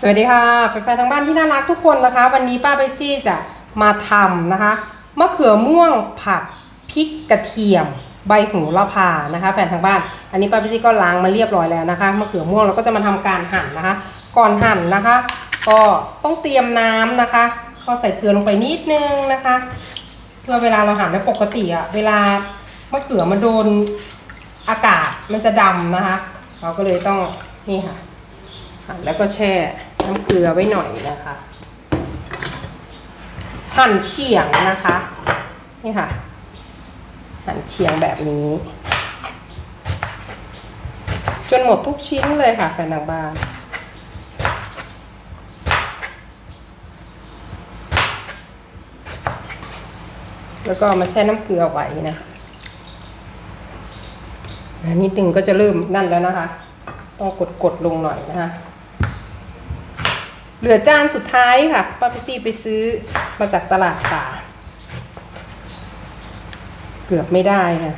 สวัสดีค่ะแฟนๆทางบ้านที่น่ารักทุกคนนะคะ วันนี้ป้าเบซี่จะมาทำนะคะมะเขือม่วงผัดพริกกระเทียม ใบโหูระพานะคะ แฟนทางบ้าน อันนี้ป้าเบซี่ก็ล้างมาเรียบร้อยแล้วนะคะมะเขือม่วงเราก็จะมาทำการหั่นนะคะ ก่อนหั่นนะคะ ก็ต้องเตรียมน้ำนะคะ ก็ใส่เกลือลงไปนิดนึงนะคะเพื่อเวลาเราหั่นแล้วปกติอะเวลามะเขือมันโดนอากาศมันจะดำนะคะ เราก็เลยต้องนี่ค่ะหั่นแล้วก็แช่ น้ำเกลือไว้หน่อยนะคะหั่นเฉียงนะคะ นี่ค่ะ หั่นเฉียงแบบนี้ จนหมดทุกชิ้นเลยค่ะแฟนทางบ้านแล้วก็มาแช่น้ำเกลือไว้นะนิดนึงก็จะเริ่มนั่นแล้วนะคะ ต้องกดๆลงหน่อยนะคะ เหลือจานสุดท้ายค่ะป้าพิซี่ไปซื้อมาจากตลาดป่า เกือบไม่ได้นะ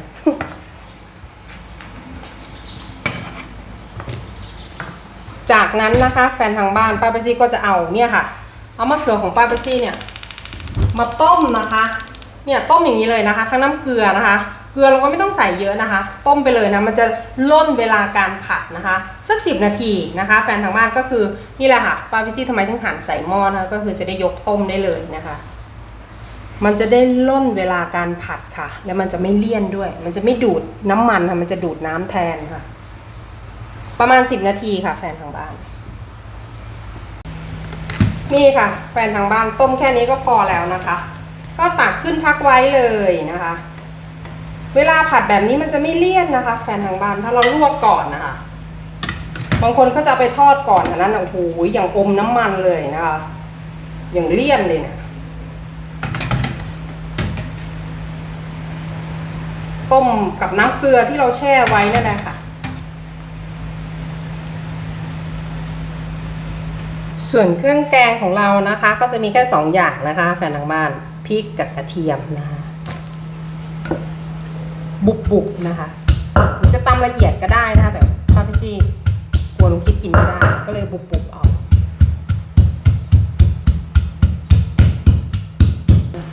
จากนั้นนะคะ แฟนทางบ้านป้าเปซี่ก็จะเอาเนี่ยค่ะ เอามะเขือของป้าเปซี่เนี่ย มาต้มนะคะ เนี่ยต้มอย่างนี้เลยนะคะ ทั้งน้ำเกลือนะคะ เกลือเราก็ไม่ต้องใส่เยอะนะคะ ต้มไปเลยนะมันจะล่นเวลาการผัดนะคะสักสินาทีนะคะ แฟนทางบ้านก็คือนี่แหละค่ะป้าพิซี่ทำไมถึงหั่นใส่หม้อนะคะก็คือจะได้ยกต้มได้เลยนะคะ มันจะได้ล่นเวลาการผัดค่ะ แล้วมันจะไม่เลี่ยนด้วย มันจะไม่ดูดน้ำมันค่ะมันจะดูดน้ำแทนค่ะ ประมาณ 10 นาทีค่ะ แฟนทางบ้าน นี่ค่ะ แฟนทางบ้านต้มแค่นี้ก็พอแล้วนะคะ ก็ตักขึ้นพักไว้เลยนะคะ เวลาผัดแบบนี้มันจะไม่เลี่ยนนะคะ แฟนทางบ้านถ้าเราลวกก่อนนะคะ บางคนก็จะไปทอดก่อนอันนั้นโอ้โหอย่างอมน้ำมันเลยนะคะ อย่างเลี่ยนเลยเนี่ยต้มกับน้ำเกลือที่เราแช่ไว้นั่นแหละค่ะ ส่วนเครื่องแกงของเรานะคะ ก็จะมีแค่สองอย่างนะคะ แฟนทางบ้านพริกกับกระเทียมนะคะ บุบบุบๆนะคะหรือจะตำละเอียดก็ได้นะคะ แต่ป้าพี่ซี่กลัวลุงคิดกินไม่ได้ ก็เลยบุบบุบๆเอา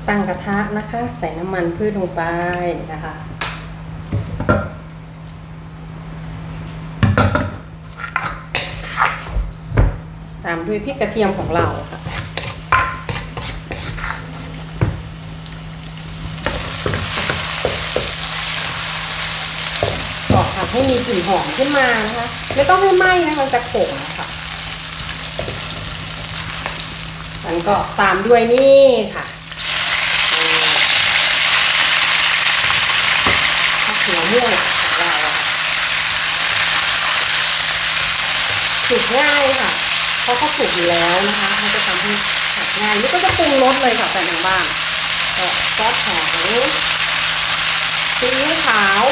ตั้งกระทะนะคะ ใส่น้ำมันพืชลงไปนะคะตามด้วยพริกกระเทียมของเราค่ะ ก็ผัด ให้มีกลิ่นหอมขึ้นมานะคะ ไม่ต้องให้ไหม้นะคะมันจะขมค่ะมันก็ตามด้วยนี่ค่ะนี่มะเขือม่วงของเราสุกง่ายค่ะ เพราะเขาสุกอยู่แล้วนะคะมันจะทำให้ผัดง่ายนี่ก็จะปรุงรสเลยค่ะแฟนทางบ้านก็ซอสหอยซีอิ๊วขาว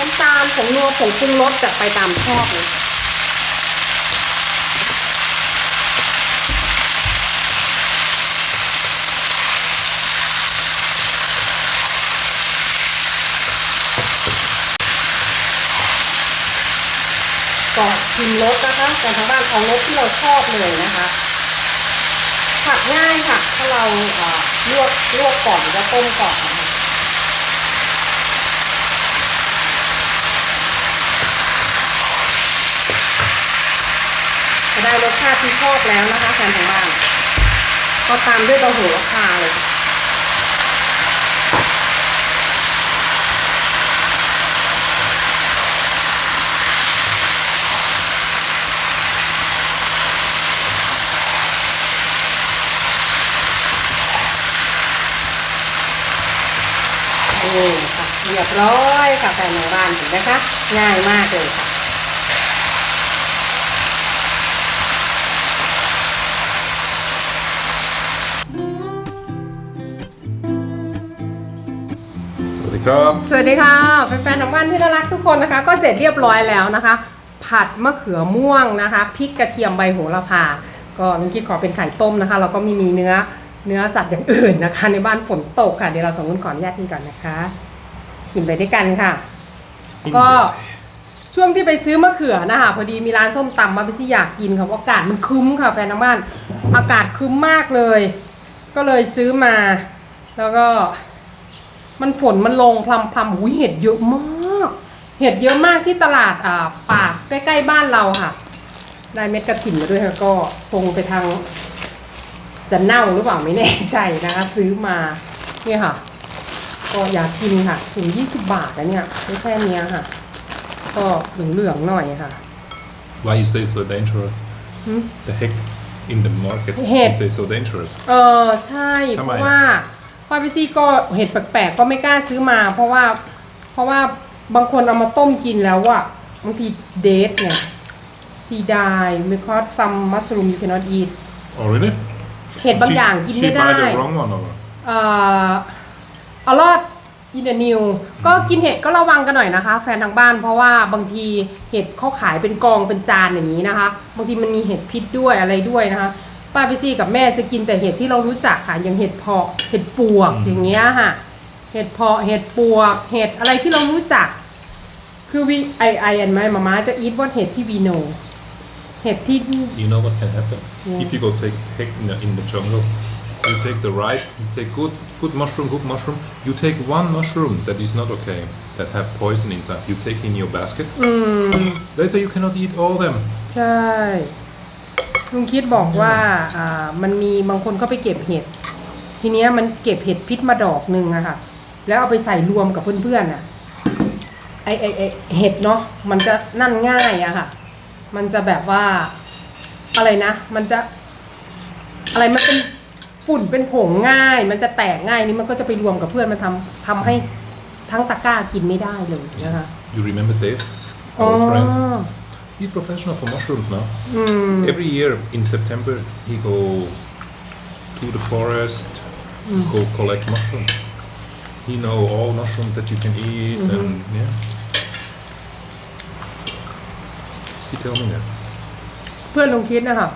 น้ำตาลผงนัวผงปรุงรสจัดไปตามชอบเลยค่ะก็ชิมรสนะคะแต่ทางบ้านเอารสที่เราชอบเลยนะคะผัดง่ายค่ะถ้าเราเอ่อลวกลวกก่อนหรือว่าต้มก่อนนะคะ จะ ได้รสชาติที่ชอบแล้วนะคะแฟนทางบ้านก็ตามด้วยเบะหูราคาเลยค่ะนี่ค่ะเรียบร้อยค่ะแฟนทางบ้านเห็นไหมคะง่ายมากเลยค่ะ ครับ สวัสดีค่ะแฟนๆทางบ้านที่น่ารักทุกคนนะคะ ก็เสร็จเรียบร้อยแล้วนะคะ ผัดมะเขือม่วงนะคะพริกกระเทียมใบโหระพา ก็ลุงคิดขอเป็นไข่ต้มนะคะ เราก็มีมีเนื้อเนื้อสัตว์อย่างอื่นนะคะ ในบ้านฝนตกค่ะเดี๋ยวเราสองคนขออนุญาตกินก่อนนะคะ กินไปด้วยกันค่ะ ก็ช่วงที่ไปซื้อมะเขือนะคะพอดีมีร้านส้มตำมาไปซี่อยากกินค่ะเพราะอากาศมันครึ้มค่ะแฟนทางบ้าน อากาศครึ้มมากเลย ก็เลยซื้อมา แล้วก็ มันฝนมันลงพลำพลำหูยเห็ดเยอะมาก เห็ดเยอะมากที่ตลาดอ่าปากใกล้ๆบ้านเราค่ะ ได้เม็ดกระถิ่นมาด้วยค่ะก็ส่งไปทาง จะเน่าหรือเปล่าไม่แน่ใจนะคะ ซื้อมาเนี่ยค่ะ ก็อยากกินค่ะถึง20 บาทนะเนี่ยไม่แค่เนี้ยค่ะ ก็เหลืองๆหน่อยค่ะ Why you say so dangerous? Hmm? The heck in the market Heck. you say so dangerous. เออใช่ทำเพไม ราะว่า ป้าพิซี่ก็เห็ดแปลกๆก็ไม่กล้าซื้อมา เพราะว่าเพราะว่าบางคนเอามาต้มกินแล้วอะบางทีเดทเนี่ยทีได้ because some mushroom you cannot eat Oh really? เห็ดบางอย่างกิน she ไม่ได้ buy the wrong one or what? เอ่ออลอดอินเดนิวก็กินเห็ดก็ระวังกันหน่อยนะคะ แฟนทางบ้านเพราะว่าบางทีเห็ดเขาขายเป็นกองเป็นจานอย่างนี้นะคะ บางทีมันมีเห็ดพิษด้วยอะไรด้วยนะคะ ป้าพิซี่กับแม่จะกินแต่เห็ดที่เรารู้จักค่ะอย่างเห็ดเพาะเห็ดปวกอย่างเงี้ยค่ะ เห็ดเพาะเห็ดปวก เห็ดอะไรที่เรารู้จัก คือวิไอไอแอนไหมมาม่าจะอีทว่าเห็ดที่วีโนเห็ดที่ You know what can happen? Yeah. If you go take heck in the, in the jungle, you take the right, you take good good mushroom, good mushroom. You take one mushroom that is not okay, that have poison inside. You take in your basket. อืม Later you cannot eat all them. ใช่ ลุงคิดบอกว่าอ่ามันมีบางคนก็ไปเก็บเห็ด ทีเนี้ยมันเก็บเห็ดพิษมาดอกหนึ่งอะค่ะ แล้วเอาไปใส่รวมกับเพื่อนๆอะไอไอไอเห็ดเนาะมันจะนั่นง่ายอะค่ะ มันจะแบบว่าอะไรนะ มันจะ อะไรมันเป็นฝุ่นเป็นผงง่าย มันจะแตกง่ายนี่มันก็จะไปรวมกับเพื่อนมันทำทำให้ทั้งตะกร้ากินไม่ได้เลยนะคะ You remember Dave, อ๋อ our friend? He's professional for mushrooms now. อืม Every year in September he go to the forest, go collect mushrooms. He know all mushrooms that you can eat and yeah. He tell me that. เพื่อนลุงคิดนะคะ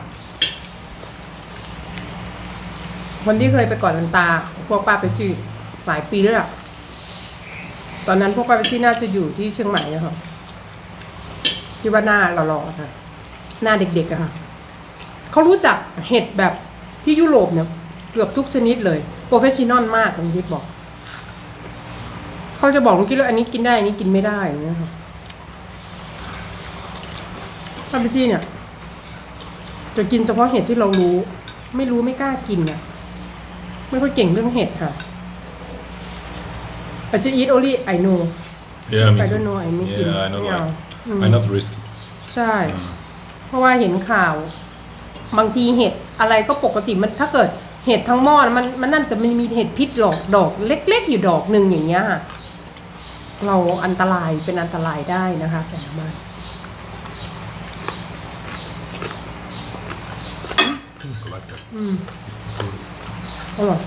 วันที่เคยไปก่อนลันตา พวกป้าไปชื่อหลายปีแล้วล่ะ ตอนนั้นพวกป้าไปชื่อน่าจะอยู่ที่เชียงใหม่นะคะ ที่ว่าหน้าหล่อๆค่ะ หน้าเด็กๆอะค่ะเขารู้จักเห็ดแบบที่ยุโรปเนี่ยเกือบทุกชนิดเลยโปรเฟชชั่นอลมากลุงคิดบอกเขาจะบอกลุงคิดว่าอันนี้กินได้อันนี้กินไม่ได้อย่างเงี้ยค่ะป้าไปชื่อเนี่ย จะกินเฉพาะเห็ดที่เรารู้ ไม่รู้ไม่กล้ากินอะไม่ค่อยเก่งเรื่องเห็ดค่ะอาจจะ eat only I know Yeah, me I too. don't know I ไม่กิน Yeah, I know ไม่เอา like. อืม I not risk. it. ใช่ เพราะว่าเห็นข่าว บางทีเห็ดอะไรก็ปกติมันถ้าเกิดเห็ดทั้งหม้อนะมันมันนั่นแต่มันมีเห็ดพิษหลอกดอก เล็ก ๆ อยู่ดอกหนึ่งอย่างเงี้ยค่ะเราอันตรายเป็นอันตรายได้นะคะแต่ละบ้าน I like that. อืมอร่อย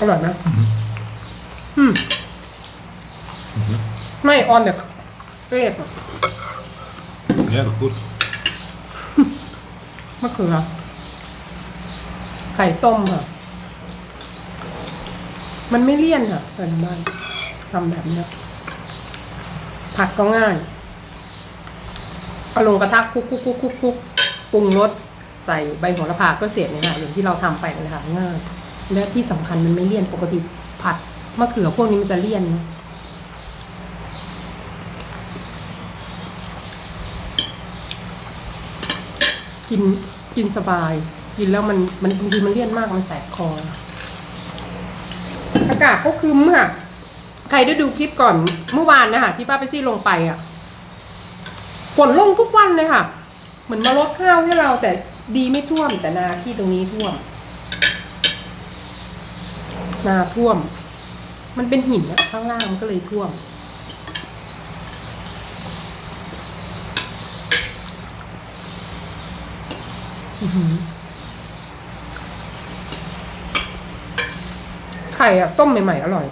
อร่อยนะอืม ไม่ออนเด็กเรียก Yeah, that's good. มะเขือ ไข่ต้มค่ะ มันไม่เลี่ยนค่ะแต่ละบ้านทำแบบเนี้ยผัดก็ง่าย เอาลงกระทะคุกคุกคุกคุกคุกปรุงรสใส่ใบโหระพาก็เสร็จเลยค่ะอย่างที่เราทำไปเลยค่ะง่ายและที่สำคัญมันไม่เลี่ยนปกติผัดมะเขือพวกนี้มันจะเลี่ยนนะ กินกินสบาย กินแล้วมันมันบางทีมันเลี่ยนมากมันแสบคออากาศก็ครึ้มค่ะใครได้ดูคลิปก่อนเมื่อวานนะคะที่ป้าไปซี่ลงไปอะฝนลงทุกวันเลยค่ะ เหมือนมาลดข้าวให้เราแต่ดีไม่ท่วมแต่นาที่ตรงนี้ท่วม นาท่วม มันเป็นหินอะข้างล่างมันก็เลยท่วม อื้อหือ ไข่อะต้มใหม่ๆอร่อย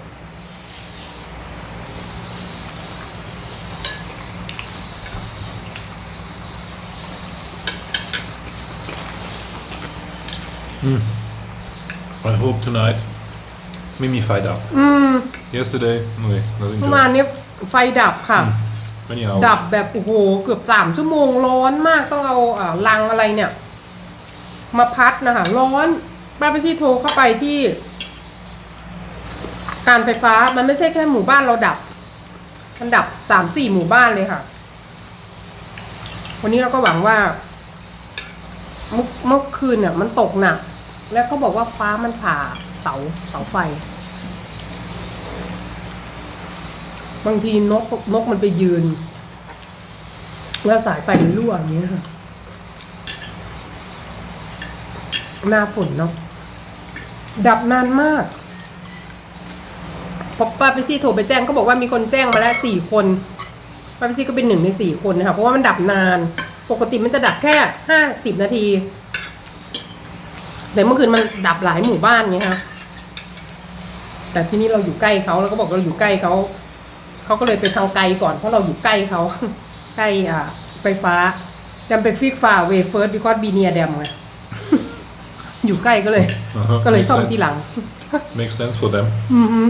I hope tonight Mimi fight out. อืม Yesterday, no, not เมื่อวาน enjoy. เนี้ยไฟดับค่ะ Many hours. ดับแบบโอ้โหเกือบสามชั่วโมงร้อนมากต้องเอาอ่าลังอะไรเนี่ย มาพัดนะคะร้อนป้าไปซี่โทรเข้าไปที่ การไฟฟ้ามันไม่ใช่แค่หมู่บ้านเราดับ มันดับสามสี่หมู่บ้านเลยค่ะ วันนี้เราก็หวังว่าเมื่อคืนเนี่ยมันตกหนัก แล้วก็บอกว่าฟ้ามันผ่าเสาเสาไฟ บางทีนกนกมันไปยืน แล้วสายไฟมันรั่วอย่างเงี้ยค่ะ หน้าฝนเนาะดับนานมากพอป้าไปซี่โทรไปแจ้งก็บอกว่ามีคนแจ้งมาแล้วสี่คนป้าไปซี่ก็เป็นหนึ่งในสี่คนนะคะเพราะว่ามันดับนาน ปกติมันจะดับแค่ห้าสิบนาที แต่เมื่อคืนมันดับหลายหมู่บ้านไงคะแต่ที่นี่เราอยู่ใกล้เขาแล้วก็บอกเราอยู่ใกล้เขาเขาก็เลยไปทางไกลก่อนเพราะเราอยู่ใกล้เขาใกล้อ่าไฟฟ้าจำไปฟิกฟ้าเวเฟิร์สดีคอบีเนียแดมไง อยู่ใกล้ก็เลย Uh-huh. ก็เลย Makes ซ่อม sense. ทีหลัง Makes sense for them. อือฮึ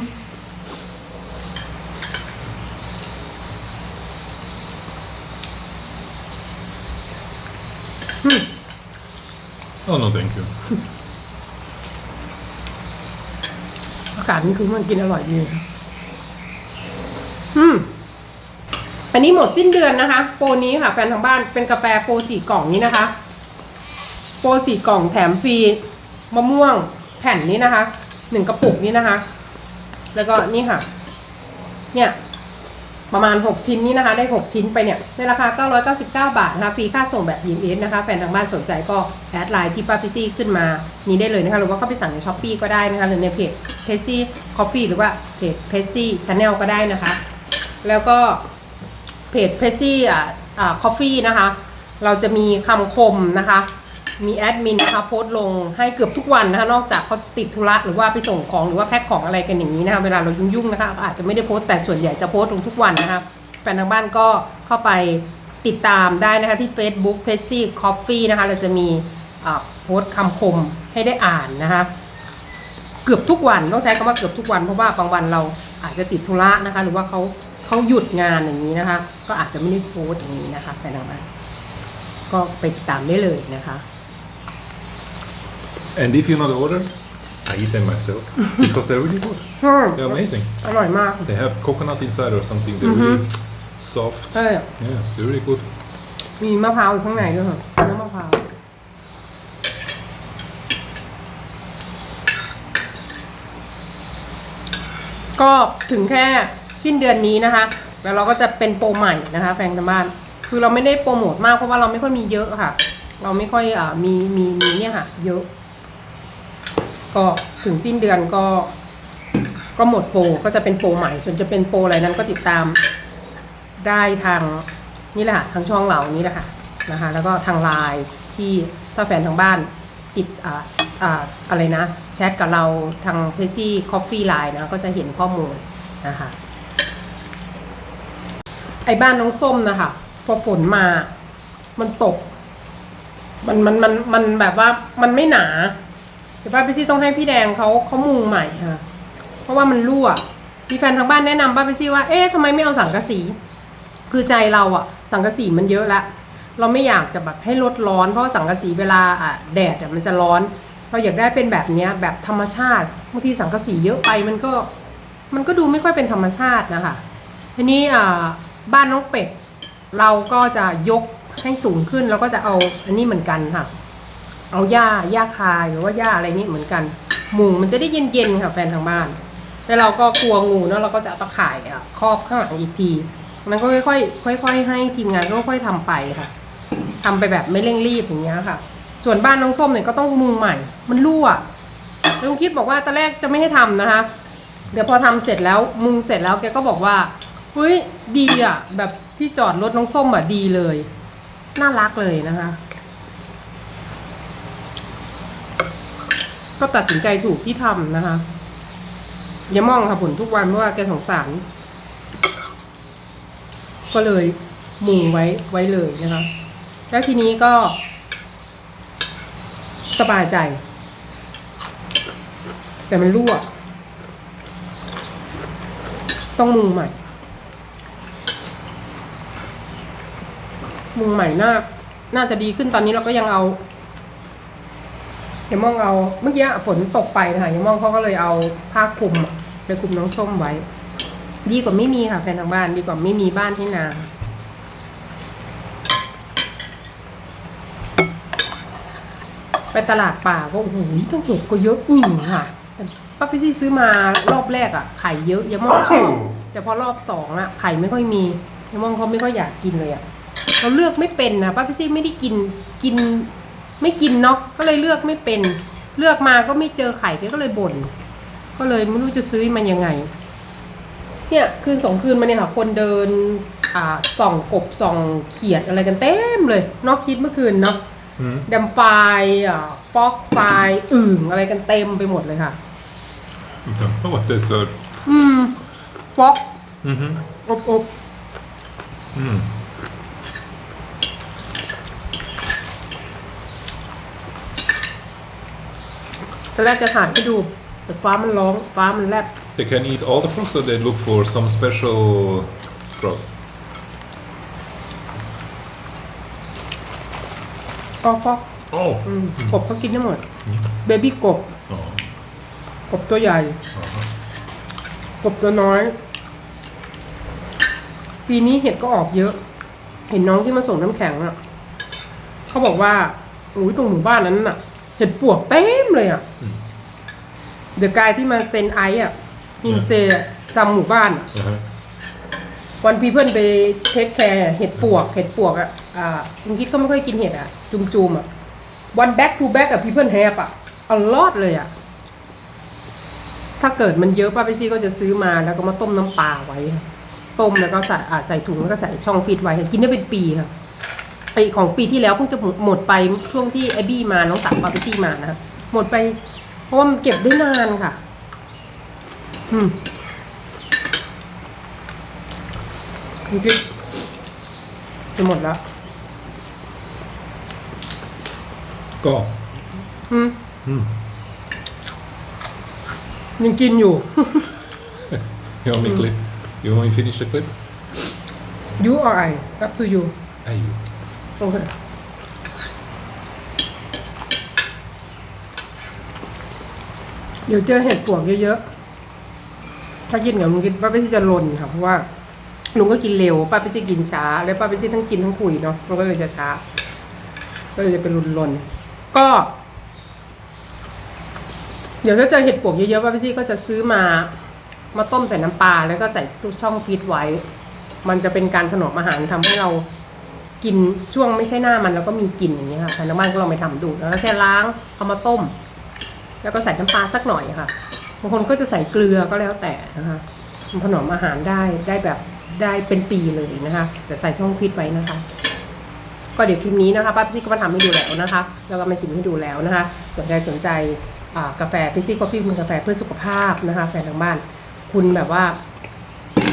Oh no, thank you. อากาศนี่คือมันกินอร่อยดีอืม อันนี้หมดสิ้นเดือนนะคะ โปรนี้ค่ะ แฟนทางบ้านเป็นกาแฟโปรสี่กล่องนี้นะคะ โปรสี่กล่องแถมฟรีมะม่วงแผ่นนี้นะคะหนึ่งกระปุกนี้นะคะ แล้วก็นี่ค่ะ เนี่ยประมาณ 6 ชิ้นนี้นะคะ ได้ 6 ชิ้นไปเนี่ย ในราคา 999 บาทนะคะฟรีค่าส่งแบบยินเอสนะคะ แฟนทางบ้านสนใจก็แอดไลน์ที่ป้าพิซี่ขึ้นมา นี้ได้เลยนะคะ หรือว่าเข้าไปสั่งในช้อปปีก็ได้นะคะ หรือในเพจเพซซี่คอฟฟี่หรือว่าเพจเพซซี่ชาแนลก็ได้นะคะ แล้วก็เพจเพซซี่อ่าอ่าคอฟฟี่นะคะ เราจะมีคำคมนะคะ มีแอดมินนะคะโพสต์ลงให้เกือบทุกวันนะคะนอกจากเขาติดธุระหรือว่าไปส่งของหรือว่าแพ็คของอะไรกันอย่างนี้นะคะเวลาเรายุ่งๆนะคะอาจจะไม่ได้โพสต์แต่ส่วนใหญ่จะโพสต์ลงทุกวันนะคะแฟนทางบ้านก็เข้าไปติดตามได้นะคะที่ Facebook p e s s y Coffee นะคะเราจะมีโพสต์คำคมให้ได้อ่านนะคะเกือบทุกวันต้องใช้คำว่าเกือบทุกวันเพราะว่าบางวันเราอาจจะติดธุระนะคะหรือว่าเขาเขาหยุดงานอย่างนี้นะคะ ก็อาจจะไม่ได้โพสต์อย่างนี้นะคะแฟนทางบ้านก็ไปติดตามได้เลยนะคะ And if you not order, I eat them myself because they're really good. อืม They're amazing. อร่อยมาก They have coconut inside or something. They're really soft. เออ Yeah, they're really good. มีมะพร้าวอยู่ข้างในด้วยค่ะเนื้อมะพร้าว ก็ถึงแค่สิ้นเดือนนี้นะคะ แล้วเราก็จะเป็นโปรใหม่นะคะ แฟนทางบ้าน คือเราไม่ได้โปรโมทมากเพราะว่าเราไม่ค่อยมีเยอะค่ะ เราไม่ค่อยอ่ามีมีมีเนี่ยค่ะ เยอะ ก็ถึงสิ้นเดือนก็ก็หมดโปรก็จะเป็นโปรใหม่ ส่วนจะเป็นโปรอะไรนั้นก็ติดตามได้ทางนี่แหละค่ะทางช่องเรานี้แหละค่ะนะคะ แล้วก็ทางไลน์ที่ถ้าแฟนทางบ้านติดอ่าอ่าอะไรนะ แชทกับเราทางเฟซี่คอฟฟี่ไลน์นะก็จะเห็นข้อมูลนะคะไอ้บ้านน้องส้มนะคะพอฝนมา มันตก มันมันมันมันแบบว่ามันไม่หนา เดี๋ยวป้าพี่ซี่ต้องให้พี่แดงเขาเขามุงใหม่ค่ะ เพราะว่ามันรั่ว มีแฟนทางบ้านแนะนำป้าพี่ซี่ว่า เอ๊ะทำไมไม่เอาสังกะสี คือใจเราอะสังกะสีมันเยอะละ เราไม่อยากจะแบบให้ลดร้อน เพราะว่าสังกะสีเวลาอะแดดอะมันจะร้อน เราอยากได้เป็นแบบเนี้ยแบบธรรมชาติ บางทีสังกะสีเยอะไปมันก็ มันก็ดูไม่ค่อยเป็นธรรมชาตินะคะทีนี้อ่าบ้านน้องเป็ด เราก็จะยกให้สูงขึ้นแล้วก็จะเอาอันนี้เหมือนกันค่ะ เอาหญ้าหญ้าคายหรือว่าหญ้าอะไรนี่เหมือนกันมุงมันจะได้เย็นๆค่ะแฟนทางบ้าน แล้วเราก็กลัวงูเนอะเราก็จะเอาตะข่ายอะครอบข้างหลังอีกทีมันก็ค่อยๆค่อยๆให้ทีมงานก็ค่อยๆทำไปค่ะทำไปแบบไม่เร่งรีบอย่างเงี้ยค่ะ ส่วนบ้านน้องส้มเนี่ยก็ต้องมุงใหม่ มันรั่วลุงคิดบอกว่าตอนแรกจะไม่ให้ทำนะคะ เดี๋ยวพอทำเสร็จแล้วมุงเสร็จแล้วแกก็บอกว่าเฮ้ยดีอะ แบบที่จอดรถน้องส้มอะดีเลย น่ารักเลยนะคะ ก็ตัดสินใจถูกที่ทำนะคะ อย่ามองค่ะผลทุกวันเพราะว่าแกสงสาร ก็เลยมุงไว้ไว้เลยนะคะ แล้วทีนี้ก็ สบายใจ แต่มันรั่ว ต้องมุงใหม่ มุงใหม่น่า น่าจะดีขึ้นตอนนี้เราก็ยังเอา ย่ามองเอาเมื่อกี้ฝนตกไปนะคะย่ามองเขาก็เลยเอาผ้าคลุมไปคลุมน้องส้มไว้ ดีกว่าไม่มีค่ะแฟนทางบ้านดีกว่าไม่มีบ้านที่นาไปตลาดป่าก็โอ้โหต้องเห็ดก็เยอะอึ่งค่ะป้าพี่ซี่ซื้อมารอบแรกอะไข่เยอะยามองชอบแต่พอรอบสองอะไข่ไม่ค่อยมียามองเขาไม่ค่อยอยากกินเลยอะเราเลือกไม่เป็นนะป้าพี่ซี่ไม่ได้กินกิน ไม่กินเนาะก็เลยเลือกไม่เป็น เลือกมาก็ไม่เจอไข่ก็เลยบ่นก็เลยไม่รู้จะซื้อมันยังไง เนี่ยคืนสองคืนมาเนี่ยค่ะ คนเดินอ่าส่องกบส่องเขียดอะไรกันเต็มเลยเนอกคิดเมื่อคืนเนาะ Mm. ดำไฟอ่าฟอกไฟอึ่งอะไรกันเต็มไปหมดเลยค่ะ Don't know what that's are. อืมฟอก Mm-hmm. อบอบ Mm. ตอนแรกจะถ่ายให้ดู แต่ฟ้ามันร้อง ฟ้ามันแลบ They can eat all the frogs, or they look for some special frogs. ก็ฟอก Oh. อืมกบเขากินได้หมด เบบี้กบ Oh. กบตัวใหญ่ กบตัวน้อย ปีนี้เห็ดก็ออกเยอะ เห็นน้องที่มาส่งน้ำแข็งอะ เขาบอกว่าอุ้ยตรงหมู่บ้านนั้นน่ะ เห็ดปวกเต็มเลยอะเดอะกายที่มาเซนไอซ์อะฮิมเซอะซัมหมู่บ้านอะ Uh-huh. วันพีเพิลไปเทคแคร์เห็ดปวก เห็ดปวกอะอ่าคุณคิดเขาไม่ค่อยกินเห็ดอะ จุมจุมๆอะวันแบ็กทูแบ็กกับพีเพิลแฮปอะอลอดเลยอะ ถ้าเกิดมันเยอะป้าไปซี่ก็จะซื้อมาแล้วก็มาต้มน้ำปลาไว้ค่ะต้มแล้วก็ใส่อ่าใส่ถุงแล้วก็ใส่ช่องฟีดไว้ค่ะกินได้เป็นปีค่ะ ไอของปีที่แล้วเพิ่งจะหมดไปช่วงที่ไอบี้มาน้องสาวป้าไปซี่มานะคะหมดไป เพราะว่ามันเก็บได้นานค่ะ อืมคุณคิดจะหมดแล้ว Go. อืม Mm. ยังกินอยู่ You want me clip? You want me finish the clip? you or I up to you Hey, you. โอเคเดี๋ยวเจอเห็ดปวกเยอะๆ ถ้ากินกับลุงคิดป้าไปซี่จะลนค่ะ เพราะว่าลุงก็กินเร็ว ป้าไปซี่กินช้า แล้วป้าไปซี่ทั้งกินทั้งคุยเนาะมันก็เลยจะช้า ก็เลยจะเป็นลนๆ ก็ เดี๋ยวถ้าเจอเห็ดปวกเยอะๆ ป้าไปซี่ก็จะซื้อมา มาต้มใส่น้ำปลาแล้วก็ใส่ทุกช่องฟีดไว้ มันจะเป็นการถนอมอาหารทำให้เรา กินช่วงไม่ใช่หน้ามันแล้วก็มีกลิ่นอย่างนี้ค่ะทางน้ำบ้านก็ลองไปทำดูแล้วก็แค่ล้างเอามาต้ม แล้วก็ใส่น้ำปลาสักหน่อยค่ะบางคนก็จะใส่เกลือก็แล้วแต่นะคะมันถนอมอาหารได้ได้แบบได้เป็นปีเลยนะคะแต่ใส่ช่องฟิตไว้นะคะ ก็เดี๋ยวคลิปนี้นะคะป้าพี่ซี่ก็มาทำให้ดูแล้วนะคะ แล้วก็มาชิมให้ดูแล้วนะคะสนใจสนใจกาแฟพี่ซี่ก็พี่เป็นกาแฟเพื่อสุขภาพนะคะแฟนทางบ้าน คุณแบบว่า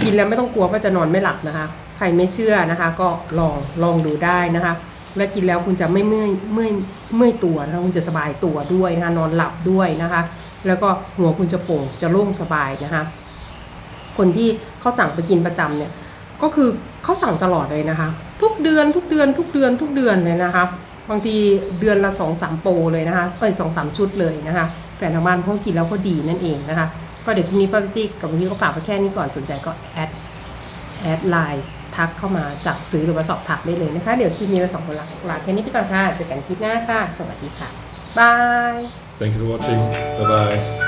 กินแล้วไม่ต้องกลัวว่าจะนอนไม่หลับนะคะ ใครไม่เชื่อนะคะ ก็ลองลองดูได้นะคะ และกินแล้วคุณจะไม่เมื่อยเมื่อยเมื่อยตัวนะคะคุณจะสบายตัวด้วยนะคะนอนหลับด้วยนะคะ แล้วก็หัวคุณจะโปร่งจะโล่งสบายนะคะ คนที่เขาสั่งไปกินประจำเนี่ย ก็คือเขาสั่งตลอดเลยนะคะ ทุกเดือนทุกเดือนทุกเดือนทุกเดือนเลยนะคะ บางทีเดือนละสองสามโปรเลยนะคะเอ้ยสองสามชุดเลยนะคะแฟนทางบ้านเขากินแล้วก็ดีนั่นเองนะคะ ก็เดี๋ยวทีนี้ป้าพิซี่กับพี่ก็ฝากไปแค่นี้ก่อนสนใจก็แอดแอดไลน์ ทักเข้ามาสั่งซื้อหรือว่าสอบถามได้เลยนะคะ เดี๋ยวคลิปนี้เราสองคนลาลาแค่นี้ไปก่อนค่ะเจอกันคลิปหน้าค่ะ สวัสดีค่ะบาย Thank you for watching. Bye bye.